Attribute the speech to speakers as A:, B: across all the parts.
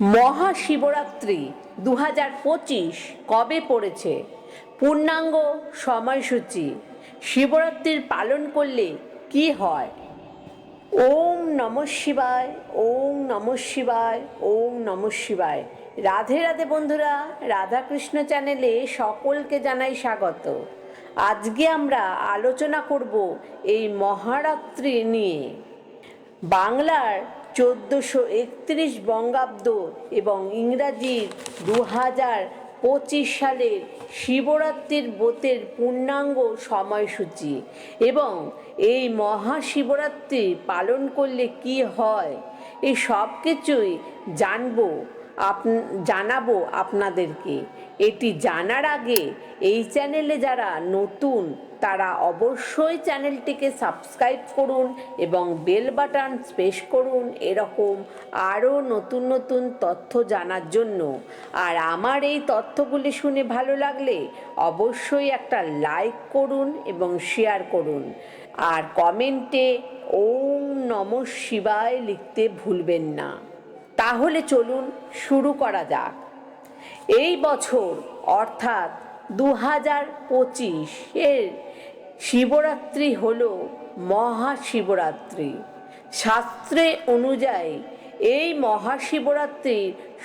A: মহাশিবরাত্রি দু হাজার পঁচিশ কবে পড়েছে? পূর্ণাঙ্গ সময়সূচি। শিবরাত্রির পালন করলে কি হয়? ওম নম শিবায়, ওম নম শিবায়, ওম নম শিবায়। রাধে রাধে বন্ধুরা, রাধাকৃষ্ণ চ্যানেলে সকলকে জানাই স্বাগত। আজকে আমরা আলোচনা করব এই মহারাত্রি নিয়ে। বাংলার চোদ্দোশো একত্রিশ বঙ্গাব্দ এবং ইংরাজির দু হাজার পঁচিশ সালের শিবরাত্রির ব্রতের পূর্ণাঙ্গ সময়সূচি। এবং এই মহাশিবরাত্রি পালন করলে কি হয়? এই সব কিছুই জানব আপ, জানাব আপনাদেরকে। এটি জানার আগে এই চ্যানেলে যারা নতুন, তারা অবশ্যই চ্যানেলটিকে সাবস্ক্রাইব করুন এবং বেল বাটন প্রেস করুন এরকম আরও নতুন নতুন তথ্য জানার জন্য। আর আমার এই তথ্যগুলি শুনে ভালো লাগলে অবশ্যই একটা লাইক করুন এবং শেয়ার করুন। আর কমেন্টে ওম নম শিবায় লিখতে ভুলবেন না। তাহলে চলুন শুরু করা যাক। এই বছর, অর্থাৎ দু হাজার পঁচিশ এর শিবরাত্রি হল মহাশিবরাত্রি। শাস্ত্রে অনুযায়ী এই মহাশিবরাত্রি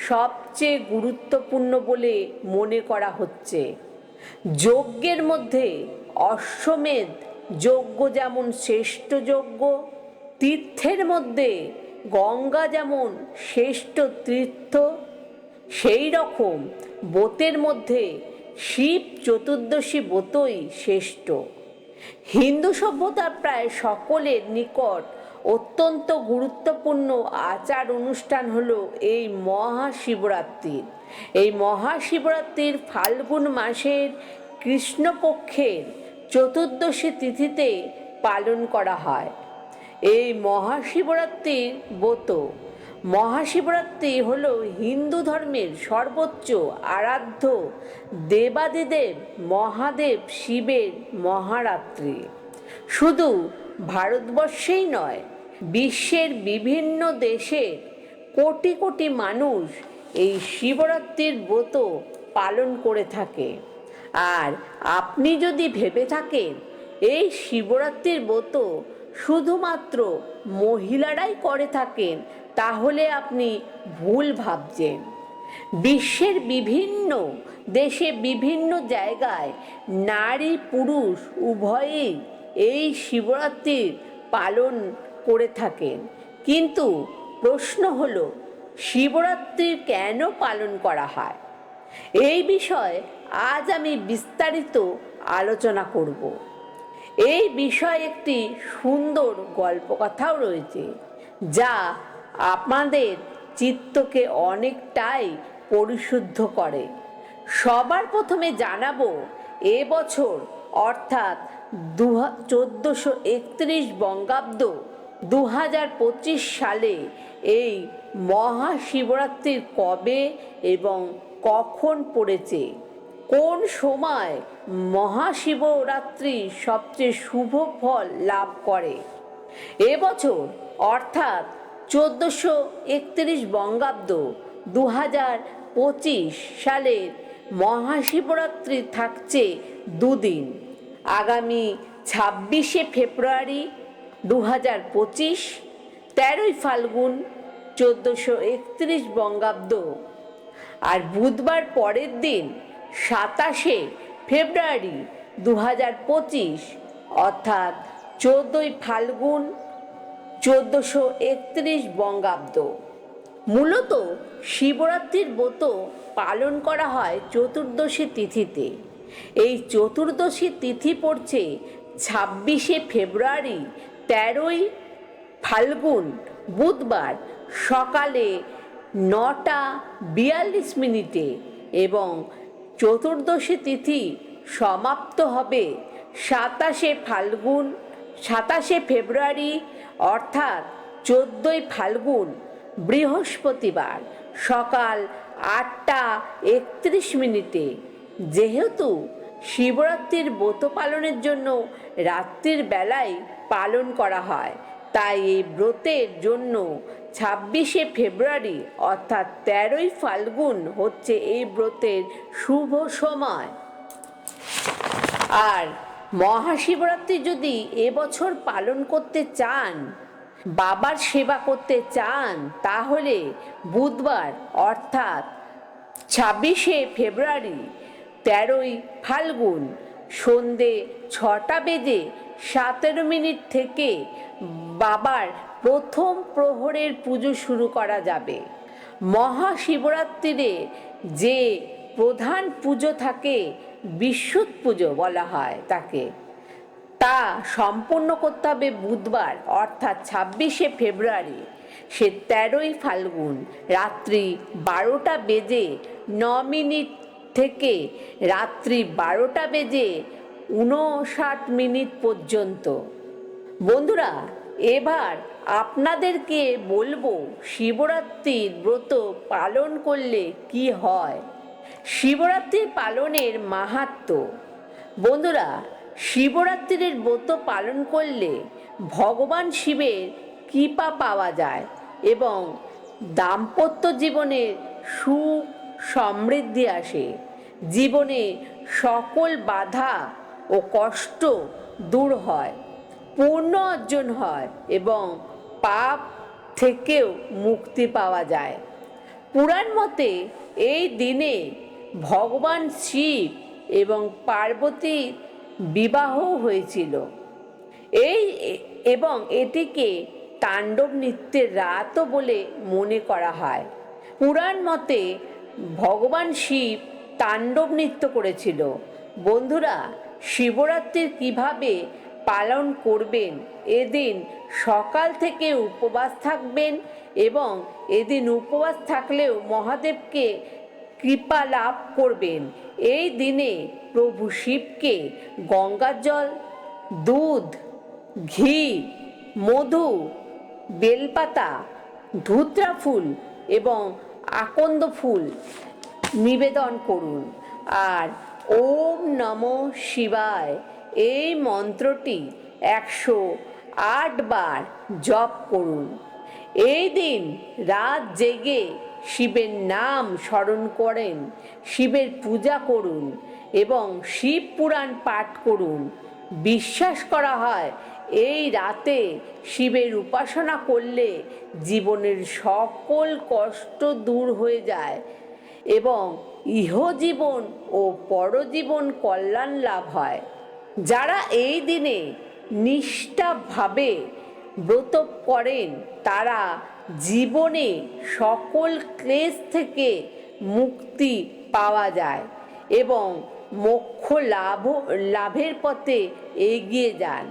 A: সবচেয়ে গুরুত্বপূর্ণ বলে মনে করা হচ্ছে। যজ্ঞের মধ্যে অশ্বমেধ যজ্ঞ যেমন শ্রেষ্ঠ যজ্ঞ, তীর্থের মধ্যে গঙ্গা যেমন শ্রেষ্ঠ তীর্থ, সেই রকম বোতের মধ্যে শিব চতুর্দশী বোতই শ্রেষ্ঠ। হিন্দু সভ্যতার প্রায় সকলের নিকট অত্যন্ত গুরুত্বপূর্ণ আচার অনুষ্ঠান হলো এই মহাশিবরাত্রির এই মহাশিবরাত্রির ফাল্গুন মাসের কৃষ্ণপক্ষের চতুর্দশী তিথিতে পালন করা হয়। এই মহাশিবরাত্রির ব্রত। মহাশিবরাত্রি হল হিন্দু ধর্মের সর্বোচ্চ আরাধ্য দেবাদিদেব, মহাদেব শিবের মহারাত্রি। শুধু ভারতবর্ষেই নয়, বিশ্বের বিভিন্ন দেশের কোটি কোটি মানুষ এই শিবরাত্রির ব্রত পালন করে থাকে। আর আপনি যদি ভেবে থাকেন, এই শিবরাত্রির ব্রত শুধুমাত্র মহিলারাই করে থাকেন, তাহলে আপনি ভুল ভাবছেন। বিশ্বের বিভিন্ন দেশে বিভিন্ন জায়গায় নারী পুরুষ উভয়েই এই শিবরাত্রির পালন করে থাকেন। কিন্তু প্রশ্ন হলো, শিবরাত্রি কেন পালন করা হয়? এই বিষয়ে আজ আমি বিস্তারিত আলোচনা করব। এই বিষয়ে একটি সুন্দর গল্পকথাও রয়েছে, যা আপনাদের চিত্তকে অনেকটাই পরিশুদ্ধ করে। সবার প্রথমে জানাব এবছর অর্থাৎ দু চোদ্দোশো একত্রিশ বঙ্গাব্দ দু হাজার পঁচিশ সালে এই মহাশিবরাত্রির কবে এবং কখন পড়েছে? কোন সময় মহাশিবরাত্রি সবচেয়ে শুভ ফল লাভ করে? এবছর অর্থাৎ চোদ্দোশো একত্রিশ বঙ্গাব্দ দু হাজার পঁচিশ সালের মহাশিবরাত্রি থাকছে দুদিন। আগামী ছাব্বিশে ফেব্রুয়ারি দু হাজার পঁচিশ, তেরোই ফাল্গুন চোদ্দোশো একত্রিশ বঙ্গাব্দ। আর বুধবার পরের দিন সাতাশে ফেব্রুয়ারি দু হাজার পঁচিশ, অর্থাৎ চোদ্দোই ফাল্গুন চোদ্দোশো একত্রিশ বঙ্গাব্দ। মূলত শিবরাত্রির ব্রত পালন করা হয় চতুর্দশী তিথিতে। এই চতুর্দশী তিথি পড়ছে ছাব্বিশে ফেব্রুয়ারি তেরোই ফাল্গুন, বুধবার সকালে নটা বিয়াল্লিশ মিনিটে এবং চতুর্দশী তিথি সমাপ্ত হবে সাতাশে ফাল্গুন, সাতাশে ফেব্রুয়ারি, অর্থাৎ চোদ্দোই ফাল্গুন, বৃহস্পতিবার, সকাল আটটা একত্রিশ মিনিটে। যেহেতু শিবরাত্রির ব্রত পালনের জন্য রাত্রির বেলায় পালন করা হয়, তাই এই ব্রতের জন্য ছাব্বিশে ফেব্রুয়ারি, অর্থাৎ তেরোই ফাল্গুন হচ্ছে এই ব্রতের শুভ সময়। আর মহাশিবরাত্রি যদি এবছর পালন করতে চান, বাবার সেবা করতে চান, তাহলে বুধবার, অর্থাৎ ছাব্বিশে ফেব্রুয়ারি, তেরোই ফাল্গুন সন্ধে ছটা বেজে সতেরো মিনিট থেকে বাবার প্রথম প্রহরের পুজো শুরু করা যাবে। মহাশিবরাত্রিরে যে প্রধান পুজো থাকে, বিশুদ্ধ পুজো বলা হয় তাকে। তা সম্পূর্ণ করতে হবে বুধবার, অর্থাৎ ছাব্বিশে ফেব্রুয়ারি। সে তেরোই ফাল্গুন, রাত্রি বারোটা বেজে ন মিনিট থেকে রাত্রি বারোটা বেজে উনষাট মিনিট পর্যন্ত। বন্ধুরা এবার আপনাদেরকে বলব, শিবরাত্রির ব্রত পালন করলে কি হয়? শিবরাত্রির পালনের মাহাত্ম্য বন্ধুরা, শিবরাত্রির ব্রত পালন করলে ভগবান শিবের কৃপা পাওয়া যায় এবং দাম্পত্য জীবনের সুখ সমৃদ্ধি আসে। জীবনে সকল বাধা ও কষ্ট দূর হয়। পূর্ণ অর্জন হয় এবং পাপ থেকেও মুক্তি পাওয়া যায়। পুরাণ মতে এই দিনে ভগবান শিব এবং পার্বতীর বিবাহ হয়েছিল। এই এবং এটিকে তাণ্ডব নৃত্যের রাতও বলে মনে করা হয়। পুরাণ মতে ভগবান শিব তাণ্ডব নৃত্য করেছিল। বন্ধুরা শিবরাত্রির কীভাবে পালন করবেন। এদিন সকাল থেকে উপবাস থাকবেন এবং এদিন উপবাস থাকলেও মহাদেবকে কৃপা লাভ করবেন। এই দিনে প্রভু শিবকে গঙ্গার জল, দুধ, ঘি, মধু, বেলপাতা, ধুত্রা ফুল এবং আকন্দ ফুল নিবেদন করুন। আর ওম নম শিবায়। এই মন্ত্রটি একশো আট বার জপ করুন। এই দিন রাত জেগে শিবের নাম স্মরণ করেন, শিবের পূজা করুন এবং শিব পুরাণ পাঠ করুন। বিশ্বাস করা হয়, এই রাতে শিবের উপাসনা করলে জীবনের সকল কষ্ট দূর হয়ে যায় এবং ইহজীবন ও পরজীবন কল্যাণ লাভ হয়। যারা এই দিনে নিষ্ঠাভাবে ব্রত করেন, তারা জীবনে সকল ক্লেশ থেকে মুক্তি পাওয়া যায় এবং মোক্ষ লাভ, লাভের পথে এগিয়ে যান।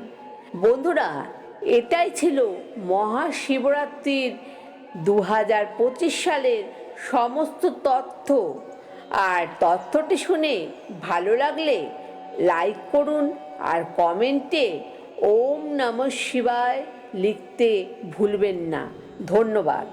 A: বন্ধুরা, এটাই ছিল মহাশিবরাত্রির দু হাজার পঁচিশ সালের সমস্ত তথ্য। আর তথ্যটি শুনে ভালো লাগলে লাইক করুন আর কমেন্টে ওম নম শিবায় লিখতে ভুলবেন না। ধন্যবাদ।